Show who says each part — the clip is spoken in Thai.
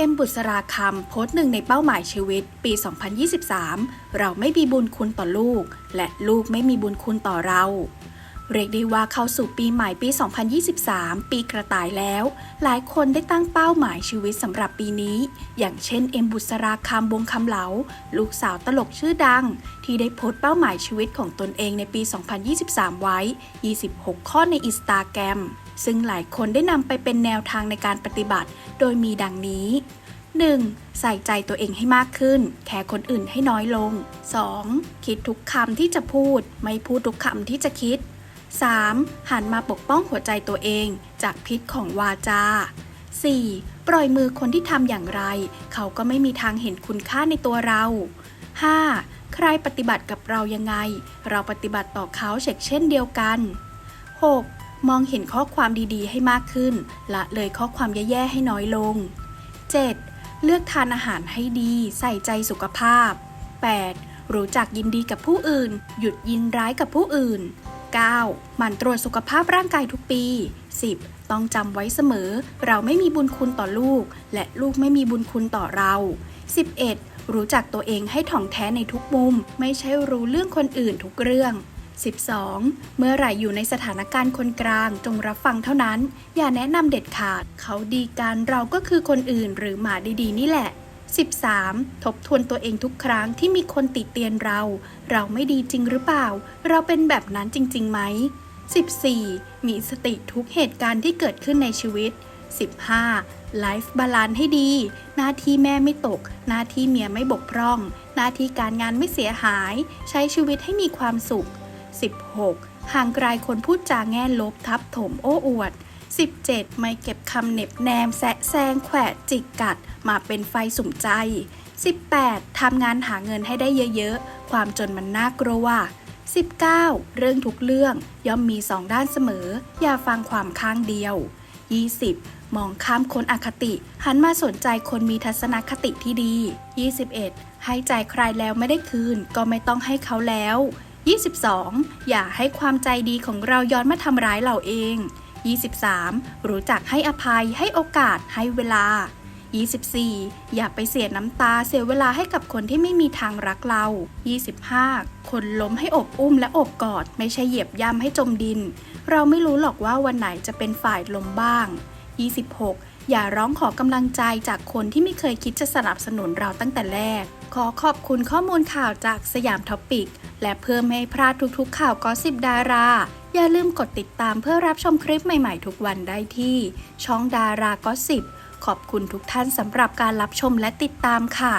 Speaker 1: เอ็มบุษราคำโพสต์หนึ่งในเป้าหมายชีวิต ปี 2023 เราไม่มีบุญคุณต่อลูก และลูกไม่มีบุญคุณต่อเรา เรียกได้ว่าเข้าสู่ปีใหม่ปี 2023 ปีกระต่ายแล้ว หลายคนได้ตั้งเป้าหมายชีวิตสำหรับปีนี้ อย่างเช่นเอ็มบุษราคำวงคำเหลา ลูกสาวตลกชื่อดัง ที่ได้โพสต์เป้าหมายชีวิตของตนเองในปี 2023 ไว้ 26 ข้อในอินสตาแกรม ซึ่งหลายคนได้นำไปเป็นแนวทางในการปฏิบัติ โดยมีดังนี้ 1. ใส่ใจตัวเองให้มากขึ้น แคร์คนอื่นให้น้อยลง 2. คิดทุกคำที่จะพูด ไม่พูดทุกคำที่จะคิด 3. หันมาปกป้องหัวใจตัวเอง จากพิษของวาจา 4. ปล่อยมือคนที่ทำอย่างไร เขาก็ไม่มีทางเห็นคุณค่าในตัวเรา 5. ใครปฏิบัติกับเรายังไง เราปฏิบัติต่อเขาเช่นเดียวกัน 6. มองเห็นข้อความดีๆ ให้มากขึ้น ละเลยข้อความแย่ๆ ให้น้อยลง 7. เลือกทานอาหารให้ดีใส่ใจสุขภาพ 8. รู้จักยินดีกับผู้อื่น หยุดยินร้ายกับผู้อื่น 9. หมั่นตรวจสุขภาพร่างกายทุกปี 10. ต้องจำไว้เสมอ เราไม่มีบุญคุณต่อลูก และลูกไม่มีบุญคุณต่อเรา 11. รู้จักตัวเองให้ถ่องแท้ในทุกมุม ไม่ใช่รู้เรื่องคนอื่นทุกเรื่อง 12. เมื่อไหร่อยู่ในสถานการณ์คนกลางจงรับฟังเท่านั้น อย่าแนะนำเด็ดขาด เขาดีกันเราก็คือคนอื่นหรือหมาดีๆ นี่แหละ 13. ทบทวนตัวเองทุกครั้งที่มีคนติเตียนเรา เราไม่ดีจริงหรือเปล่า เราเป็นแบบนั้นจริงๆไหม 14. มีสติทุกเหตุการณ์ที่เกิดขึ้นในชีวิต 15. ไลฟ์บาลานซ์ให้ดี หน้าที่แม่ไม่ตก หน้าที่เมียไม่บกพร่อง หน้าที่การงานไม่เสียหาย ใช้ชีวิตให้มีความสุข 16. ห่างไกลคนพูดจาแง่ลบทับถมโอ้อวด 17. ไม่เก็บคำเหน็บแนมแสะแซงแขวะจิกกัด มาเป็นไฟสุ่มใจ 18. ทำงานหาเงินให้ได้เยอะๆ ความจนมันน่ากลัว 19. เรื่องทุกเรื่องย่อมมีสองด้านเสมอ อย่าฟังความข้างเดียว 20. มองข้ามคนอคติ หันมาสนใจคนมีทัศนคติที่ดี 21. ให้ใจใครแล้วไม่ได้คืน ก็ไม่ต้องให้เขาแล้ว 22. อย่าให้ความใจดีของเราย้อนมาทำร้ายเราเอง 23. รู้จักให้อภัยให้โอกาสให้เวลา 24. อย่าไปเสียน้ำตาเสียเวลาให้กับคนที่ไม่มีทางรักเรา 25. คนล้มให้อบอุ้มและอบกอด ไม่ใช่เหยียบย่ำให้จมดิน เราไม่รู้หรอกว่าวันไหนจะเป็นฝ่ายล้มบ้าง 26. อย่าร้องขอกำลังใจจากคนที่ไม่เคยคิดจะสนับสนุนเราตั้งแต่แรก ขอขอบคุณข้อมูลข่าวจากสยามท็อปิก และเพื่อไม่ให้พลาดทุกๆ ข่าวกอสิบดารา อย่าลืมกดติดตามเพื่อรับชมคลิปใหม่ๆ ทุกวันได้ที่ ช่องดารากอสิบขอบคุณทุกท่านสำหรับการรับชมและติดตามค่ะ